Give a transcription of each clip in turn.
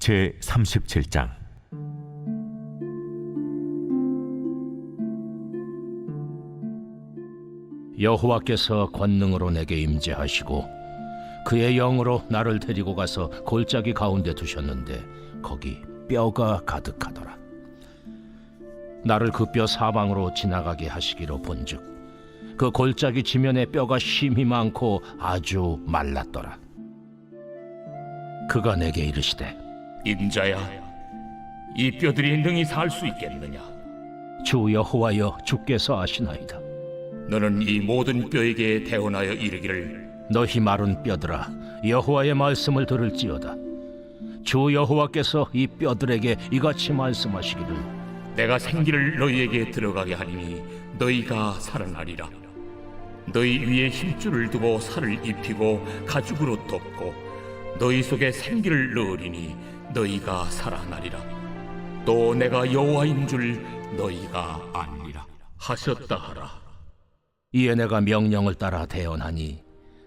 제 37장 여호와께서 권능으로 내게 임재하시고 그의 영으로 나를 데리고 가서 골짜기 가운데 두셨는데 거기 뼈가 가득하더라. 나를 그 뼈 사방으로 지나가게 하시기로 본즉 그 골짜기 지면에 뼈가 심히 많고 아주 말랐더라. 그가 내게 이르시되 인자야, 이 뼈들이 능히 살 수 있겠느냐? 주 여호와여 주께서 아시나이다. 너는 이 모든 뼈에게 대언하여 이르기를 너희 마른 뼈들아 여호와의 말씀을 들을지어다. 주 여호와께서 이 뼈들에게 이같이 말씀하시기를 내가 생기를 너희에게 들어가게 하리니 너희가 살아나리라. 너희 위에 힘줄을 두고 살을 입히고 가죽으로 덮고 너희 속에 생기를 넣으리니 너희가 살아나리라. 또 내가 여호와인 줄 너희가 아니라 하셨다 하라. 이에 내가 명령을 따라 대언하니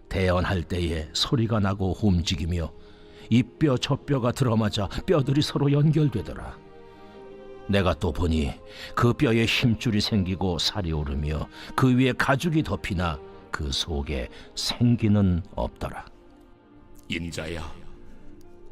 대언할 때에 소리가 나고 움직이며 이 뼈 저 뼈가 들어맞아 뼈들이 서로 연결되더라. 내가 또 보니 그 뼈에 힘줄이 생기고 살이 오르며 그 위에 가죽이 덮이나 그 속에 생기는 없더라. 인자야,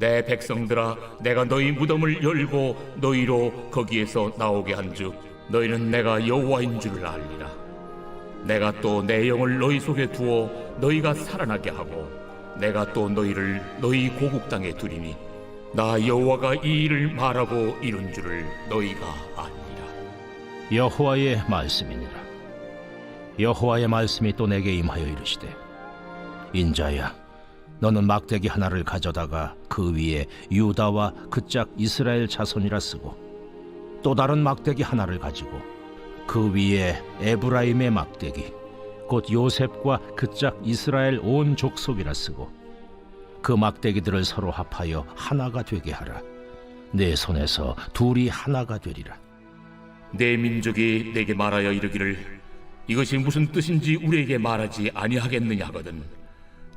내 백성들아 내가 너희 무덤을 열고 너희로 거기에서 나오게 한즉 너희는 내가 여호와인 줄 알리라 내가 또 내 영을 너희 속에 두어 너희가 살아나게 하고 내가 또 너희를 너희 고국 땅에 두리니 나 여호와가 이 일을 말하고 이룬 줄을 너희가 아니라 여호와의 말씀이니라. 여호와의 말씀이 또 내게 임하여 이르시되 인자야 너는 막대기 하나를 가져다가 그 위에 유다와 그짝 이스라엘 자손이라 쓰고 또 다른 막대기 하나를 가지고 그 위에 에브라임의 막대기 곧 요셉과 그짝 이스라엘 온 족속이라 쓰고 그 막대기들을 서로 합하여 하나가 되게 하라. 내 손에서 둘이 하나가 되리라. 내 민족이 내게 말하여 이르기를 이것이 무슨 뜻인지 우리에게 말하지 아니하겠느냐 하거든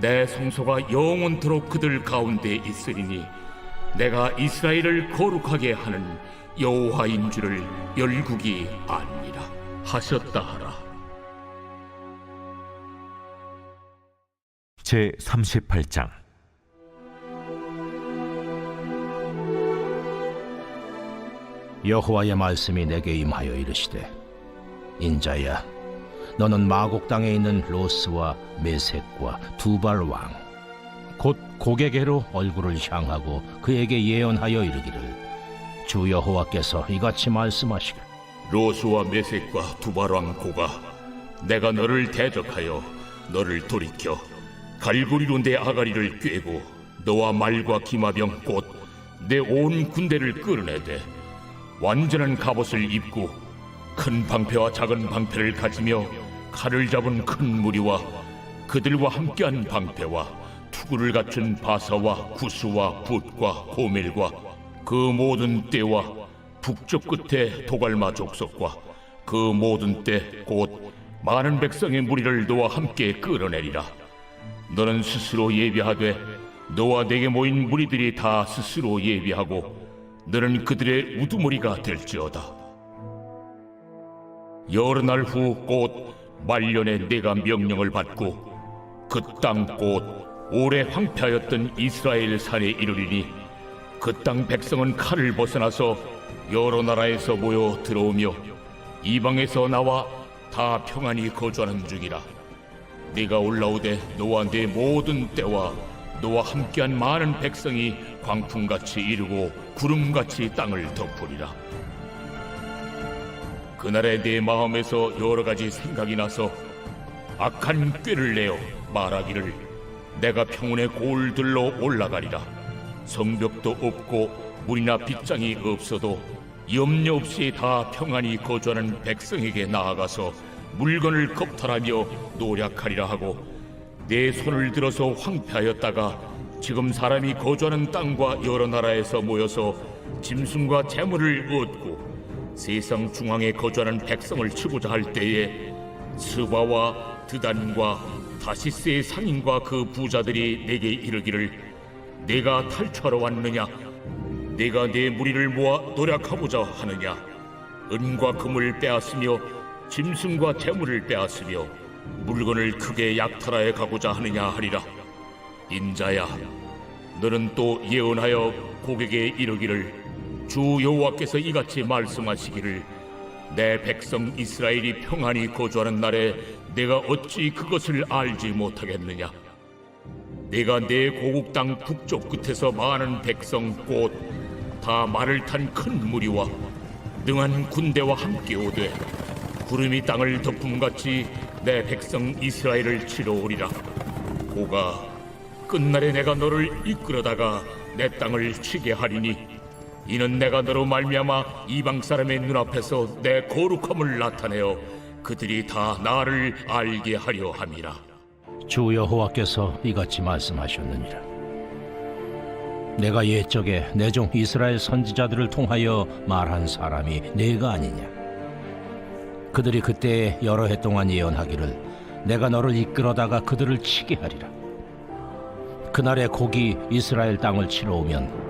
내 성소가 영원토록 그들 가운데 있으리니 내가 이스라엘을 거룩하게 하는 여호와인 줄을 열국이 아니라 하셨다 하라. 제 38장. 여호와의 말씀이 내게 임하여 이르시되 인자야 너는 마곡 땅에 있는 로스와 메색과 두발 왕 곧 고개계로 얼굴을 향하고 그에게 예언하여 이르기를 주 여호와께서 이같이 말씀하시길. 로스와 메색과 두바랑 고가 내가 너를 대적하여 너를 돌이켜 갈고리로 내 아가리를 꿰고 너와 말과 기마병 곧 내 온 군대를 끌어내되 완전한 갑옷을 입고 큰 방패와 작은 방패를 가지며 칼을 잡은 큰 무리와 그들과 함께한 방패와 투구를 갖춘 바사와 구스와 붓과 고멜과 그 모든 떼와 북쪽 끝에 도갈마 족속과 그 모든 때 곧 많은 백성의 무리를 너와 함께 끌어내리라. 너는 스스로 예비하되 너와 내게 모인 무리들이 다 스스로 예비하고 너는 그들의 우두머리가 될지어다. 여러 날 후 곧 말년에 내가 명령을 받고 그땅곧 오래 황폐하였던 이스라엘 산에 이르리니 그 땅 백성은 칼을 벗어나서 여러 나라에서 모여 들어오며 이방에서 나와 다 평안히 거주하는 중이라. 네가 올라오되 너와 내 모든 때와 너와 함께한 많은 백성이 광풍같이 이르고 구름같이 땅을 덮으리라 그날에 내 마음에서 여러 가지 생각이 나서 악한 꾀를 내어 말하기를 내가 평온의 골들로 올라가리라. 성벽도 없고 물이나 빗장이 없어도 염려 없이 다 평안히 거주하는 백성에게 나아가서 물건을 겁탈하며 노력하리라 하고 내 손을 들어서 황폐하였다가 지금 사람이 거주하는 땅과 여러 나라에서 모여서 짐승과 재물을 얻고 세상 중앙에 거주하는 백성을 치고자 할 때에 스바와 드단과 다시스의 상인과 그 부자들이 내게 이르기를 내가 탈출하러 왔느냐? 내가 내 무리를 모아 노력하고자 하느냐? 은과 금을 빼앗으며 짐승과 재물을 빼앗으며 물건을 크게 약탈하여 가고자 하느냐 하리라. 인자야 너는 또 예언하여 고객에 이르기를 주 여호와께서 이같이 말씀하시기를 내 백성 이스라엘이 평안히 거주하는 날에 내가 어찌 그것을 알지 못하겠느냐? 내가 내 고국 땅 북쪽 끝에서 많은 백성 곧 다 말을 탄 큰 무리와 능한 군대와 함께 오되 구름이 땅을 덮음같이 내 백성 이스라엘을 치러 오리라. 고가 끝날에 내가 너를 이끌어다가 내 땅을 치게 하리니 이는 내가 너로 말미암아 이방 사람의 눈앞에서 내 거룩함을 나타내어 그들이 다 나를 알게 하려 함이라. 주 여호와께서 이같이 말씀하셨느니라. 내가 옛적에 내 종 이스라엘 선지자들을 통하여 말한 사람이 내가 아니냐? 그들이 그때 여러 해 동안 예언하기를 내가 너를 이끌어다가 그들을 치게 하리라. 그날에 곡이 이스라엘 땅을 치러 오면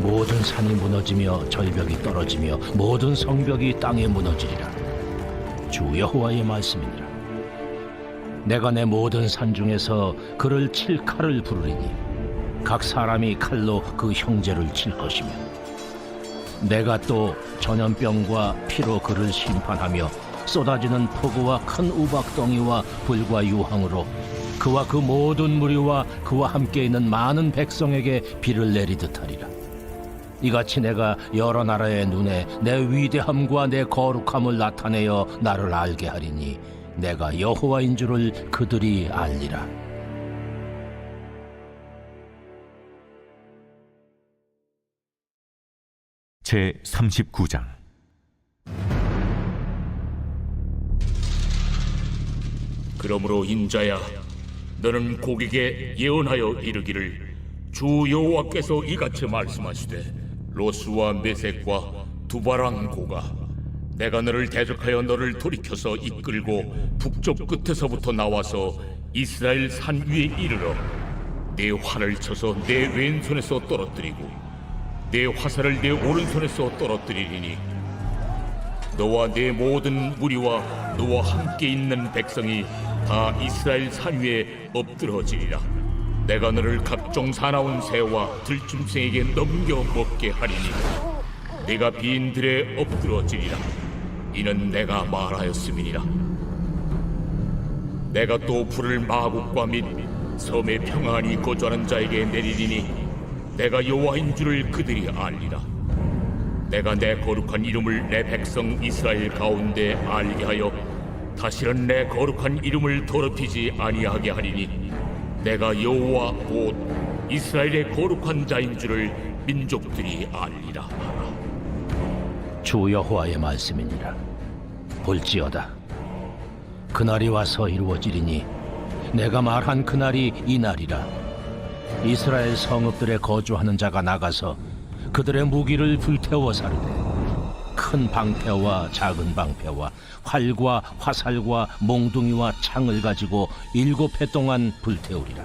모든 산이 무너지며 절벽이 떨어지며 모든 성벽이 땅에 무너지리라. 주 여호와의 말씀이니라. 내가 내 모든 산 중에서 그를 칠 칼을 부르리니 각 사람이 칼로 그 형제를 칠 것이며 내가 또 전염병과 피로 그를 심판하며 쏟아지는 폭우와 큰 우박덩이와 불과 유황으로 그와 그 모든 무리와 그와 함께 있는 많은 백성에게 비를 내리듯 하리라 이같이 내가 여러 나라의 눈에 내 위대함과 내 거룩함을 나타내어 나를 알게 하리니 내가 여호와인 줄을 그들이 알리라. 제 39장 그러므로 인자야 너는 고객에 예언하여 이르기를 주 여호와께서 이같이 말씀하시되 로스와 메색과 두바랑 고가 내가 너를 대적하여 너를 돌이켜서 이끌고 북쪽 끝에서부터 나와서 이스라엘 산 위에 이르러 내 활을 쳐서 내 왼손에서 떨어뜨리고 내 화살을 내 오른손에서 떨어뜨리리니 너와 내 모든 무리와 너와 함께 있는 백성이 다 이스라엘 산 위에 엎드러지리라. 내가 너를 각종 사나운 새와 들짐승에게 넘겨 먹게 하리니 내가 비인들에 엎드러지리라. 이는 내가 말하였음이니라. 내가 또 불을 마국과 및 섬에 평안히 거주하는 자에게 내리리니 내가 여호와인 줄을 그들이 알리라. 내가 내 거룩한 이름을 내 백성 이스라엘 가운데 알게 하여 다시는 내 거룩한 이름을 더럽히지 아니하게 하리니 내가 여호와 곧 이스라엘의 거룩한 자인 줄을 민족들이 알리라 주 여호와의 말씀이니라. 볼지어다. 그날이 와서 이루어지리니 내가 말한 그날이 이 날이라. 이스라엘 성읍들에 거주하는 자가 나가서 그들의 무기를 불태워 사르되 큰 방패와 작은 방패와 활과 화살과 몽둥이와 창을 가지고 일곱 해 동안 불태우리라.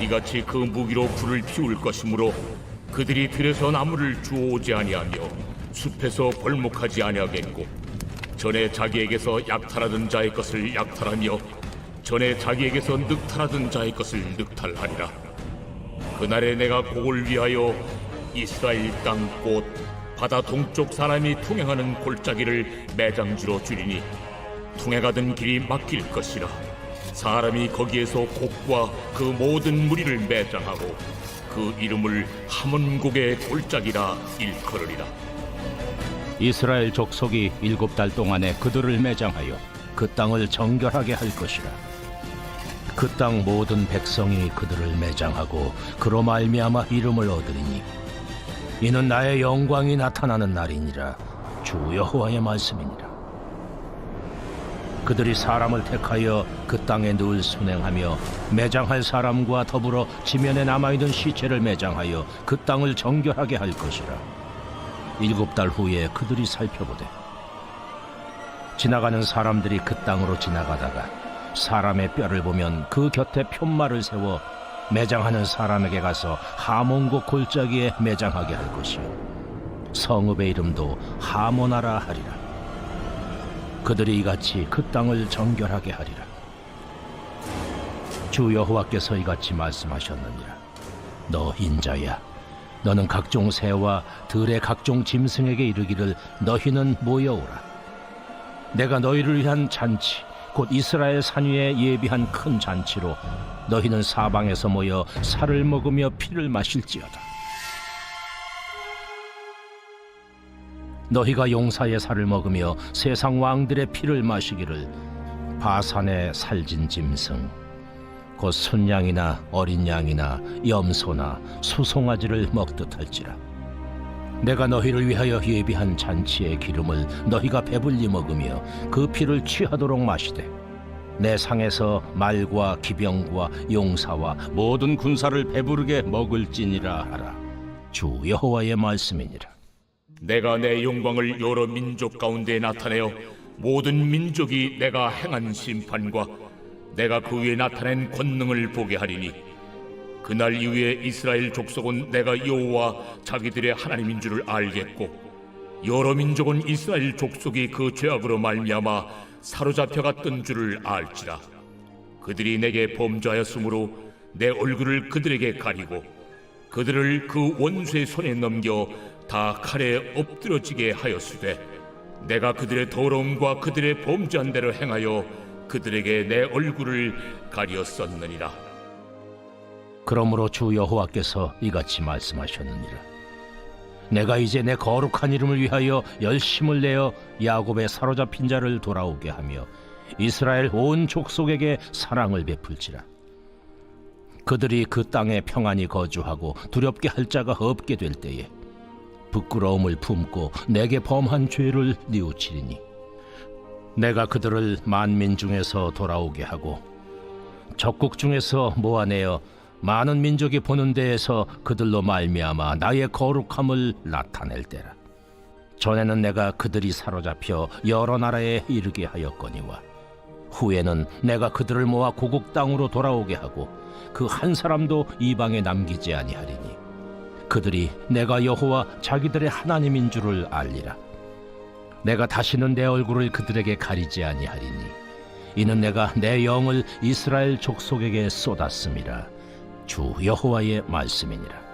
이같이 그 무기로 불을 피울 것이므로 그들이 들에서 나무를 주워오지 아니하며 숲에서 벌목하지 아니하겠고 전에 자기에게서 약탈하던 자의 것을 약탈하며 전에 자기에게서 늑탈하던 자의 것을 늑탈하리라 그날에 내가 곡을 위하여 이스라엘 땅 꽃 바다 동쪽 사람이 통행하는 골짜기를 매장지로 줄이니 통행하던 길이 막힐 것이라 사람이 거기에서 곡과 그 모든 무리를 매장하고 그 이름을 하몬곡의 골짜기라 일컬으리라 이스라엘 족속이 일곱 달 동안에 그들을 매장하여 그 땅을 정결하게 할 것이라. 그 땅 모든 백성이 그들을 매장하고 그로 말미암아 이름을 얻으리니 이는 나의 영광이 나타나는 날이니라 주 여호와의 말씀이니라. 그들이 사람을 택하여 그 땅에 늘 순행하며 매장할 사람과 더불어 지면에 남아있는 시체를 매장하여 그 땅을 정결하게 할 것이라. 일곱 달 후에 그들이 살펴보되 지나가는 사람들이 그 땅으로 지나가다가 사람의 뼈를 보면 그 곁에 편말을 세워 매장하는 사람에게 가서 하몬고 골짜기에 매장하게 할 것이요. 성읍의 이름도 하모나라 하리라. 그들이 이같이 그 땅을 정결하게 하리라. 주 여호와께서 이같이 말씀하셨느니라. 너 인자야 너는 각종 새와 들의 각종 짐승에게 이르기를 너희는 모여오라. 내가 너희를 위한 잔치, 곧 이스라엘 산 위에 예비한 큰 잔치로 너희는 사방에서 모여 살을 먹으며 피를 마실지어다. 너희가 용사의 살을 먹으며 세상 왕들의 피를 마시기를 바산의 살진 짐승, 곧 순양이나 어린 양이나 염소나 수송아지를 먹듯 할지라 내가 너희를 위하여 예비한 잔치의 기름을 너희가 배불리 먹으며 그 피를 취하도록 마시되 내 상에서 말과 기병과 용사와 모든 군사를 배부르게 먹을지니라 하라. 주 여호와의 말씀이니라. 내가 내 영광을 여러 민족 가운데 나타내어 모든 민족이 내가 행한 심판과 내가 그 위에 나타낸 권능을 보게 하리니 그날 이후에 이스라엘 족속은 내가 여호와 자기들의 하나님인 줄을 알겠고 여러 민족은 이스라엘 족속이 그 죄악으로 말미암아 사로잡혀 갔던 줄을 알지라. 그들이 내게 범죄하였으므로 내 얼굴을 그들에게 가리고 그들을 그 원수의 손에 넘겨 다 칼에 엎드러지게 하였으되 내가 그들의 더러움과 그들의 범죄한 대로 행하여 그들에게 내 얼굴을 가리었었느니라 그러므로 주 여호와께서 이같이 말씀하셨느니라 내가 이제 내 거룩한 이름을 위하여 열심을 내어 야곱의 사로잡힌 자를 돌아오게 하며 이스라엘 온 족속에게 사랑을 베풀지라. 그들이 그 땅에 평안히 거주하고 두렵게 할 자가 없게 될 때에 부끄러움을 품고 내게 범한 죄를 뉘우치리니 내가 그들을 만민 중에서 돌아오게 하고 적국 중에서 모아내어 많은 민족이 보는 데에서 그들로 말미암아 나의 거룩함을 나타낼 때라. 전에는 내가 그들이 사로잡혀 여러 나라에 이르게 하였거니와 후에는 내가 그들을 모아 고국 땅으로 돌아오게 하고 그 한 사람도 이방에 남기지 아니하리니 그들이 내가 여호와 자기들의 하나님인 줄을 알리라. 내가 다시는 내 얼굴을 그들에게 가리지 아니하리니 이는 내가 내 영을 이스라엘 족속에게 쏟았음이라 주 여호와의 말씀이니라